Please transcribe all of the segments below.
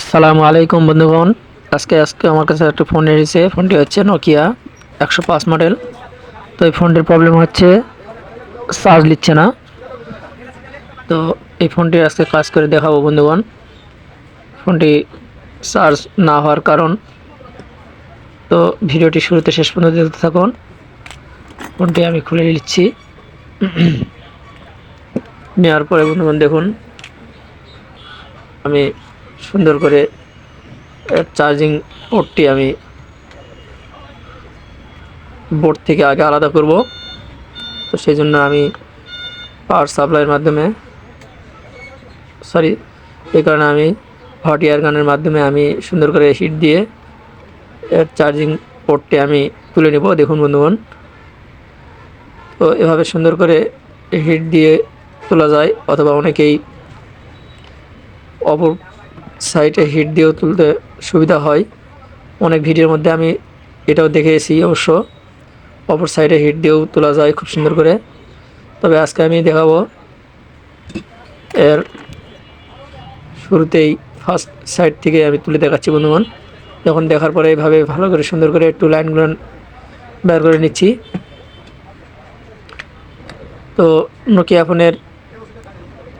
আসসালামু আলাইকুম বন্ধুগণ। আজকে আজকে আমার কাছে একটা ফোন এসেছে। ফোনটি হচ্ছে নোকিয়া একশো পাঁচ মডেল তো এই ফোনটির প্রবলেম হচ্ছে চার্জ নিচ্ছে না। তো এই ফোনটি আজকে কাজ করে দেখাবো বন্ধুগণ। ফোনটি চার্জ না হওয়ার কারণ। তো ভিডিওটি শুরুতে শেষ পর্যন্ত দেখতে থাকুন। ফোনটি আমি খুলে নিচ্ছি। নেওয়ার পরে বন্ধুগণ দেখুন। আমি সুন্দর করে চার্জিং পোর্টটি আমি বোর্ড থেকে আগে আলাদা করব। তো সেই জন্য আমি পাওয়ার সাপ্লাইয়ের মাধ্যমে সরি এই কারণে আমি হট এয়ার গানের মাধ্যমে আমি সুন্দর করে হিট দিয়ে এর চার্জিং পোর্টটি আমি তুলে নেব। দেখুন বন্ধুগণ, তো এভাবে সুন্দর করে হিট দিয়ে তোলা যায়, অথবা অনেকেই অপর সাইডে হিট দিয়েও তুলতে সুবিধা হয়। অনেক ভিডিওর মধ্যে আমি এটাও দেখেছি অবশ্য। অপর সাইডে হিট দিয়েও তোলা যায় খুব সুন্দর করে। তবে আজকে আমি দেখাবো এর শুরুতেই ফার্স্ট সাইড থেকে আমি তুলে দেখাচ্ছি বন্ধুগণ। যখন দেখার পরে এইভাবে ভালো করে সুন্দর করে একটু লাইনগুলো বের করে নিচ্ছি। তো নোকিয়া ফোনের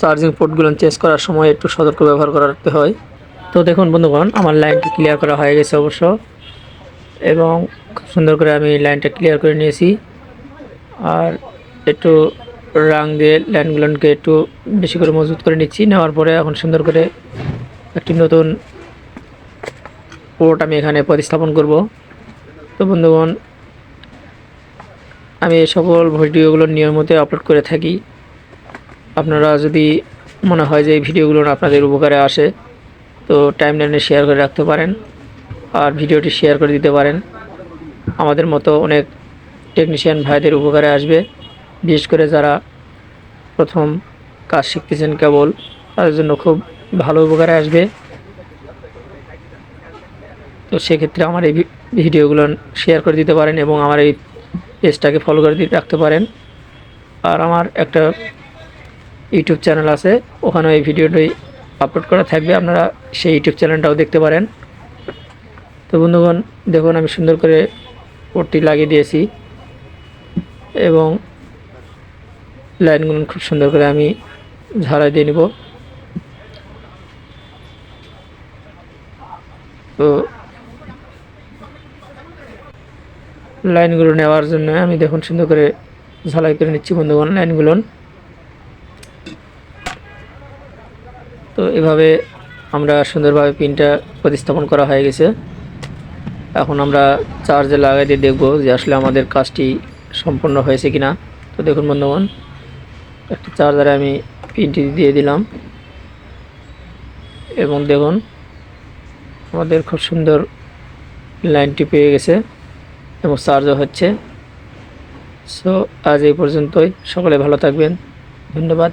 চার্জিং পোর্টগুলো চেঞ্জ করার সময় একটু সতর্ক ব্যবহার করতে হয়। তো দেখুন বন্ধুগণ, আমার লাইনটি ক্লিয়ার করা হয়ে গেছে অবশ্য। এবং খুব সুন্দর করে আমি লাইনটা ক্লিয়ার করে নিয়েছি। আর একটু রাং দিয়ে লাইনগুলোকে একটু বেশি করে মজবুত করে নিচ্ছি। নেওয়ার পরে এখন সুন্দর করে একটি নতুন পোর্ট আমি এখানে প্রতিস্থাপন করব। তো বন্ধুগণ, আমি সকল ভিডিওগুলো নিয়মিত আপলোড করে থাকি। আপনারা যদি মনে হয় যে এই ভিডিওগুলো আপনাদের উপকারে আসে তো টাইম লাইনে শেয়ার করে রাখতে পারেন আর ভিডিওটি শেয়ার করে দিতে পারেন। আমাদের মতো অনেক টেকনিশিয়ান ভাইদের উপকারে আসবে, বিশেষ করে যারা প্রথম কাজ শিখতেছেন কেবল, তাদের জন্য খুব ভালো উপকারে আসবে। তো সেক্ষেত্রে আমার এই ভিডিওগুলো শেয়ার করে দিতে পারেন এবং আমার এই পেজটাকে ফলো করে দিয়ে রাখতে পারেন। আর আমার একটা ইউটিউব চ্যানেল আছে ওখানে এই ভিডিওটি আপলোড করা থাকবে, আপনারা সেই ইউটিউব চ্যানেলটাও দেখতে পারেন। তো বন্ধুগণ, দেখুন আমি সুন্দর করে পোর্টটি লাগিয়ে দিয়েছি এবং লাইনগুলো খুব সুন্দর করে আমি ঝাড়াই দিয়ে নিব। তো লাইনগুলো নেওয়ার জন্য আমি দেখুন সুন্দর করে ঝালাই করে নিচ্ছি বন্ধুগণ লাইনগুলো। তো এভাবে আমরা সুন্দরভাবে পিনটা প্রতিস্থাপন করা হয়ে গেছে। এখন আমরা চার্জে দিয়ে দেখব যে আসলে আমাদের কাজটি সম্পূর্ণ হয়েছে কিনা। তো দেখুন বন্ধুগণ, একটা চার্জারে আমি পিনটি দিয়ে দিলাম। এবং দেখুন, আমাদের খুব সুন্দর লাইনটি পেয়ে গেছে এবং চার্জও হচ্ছে। সো আজ এই পর্যন্তই। সকলে ভালো থাকবেন। ধন্যবাদ।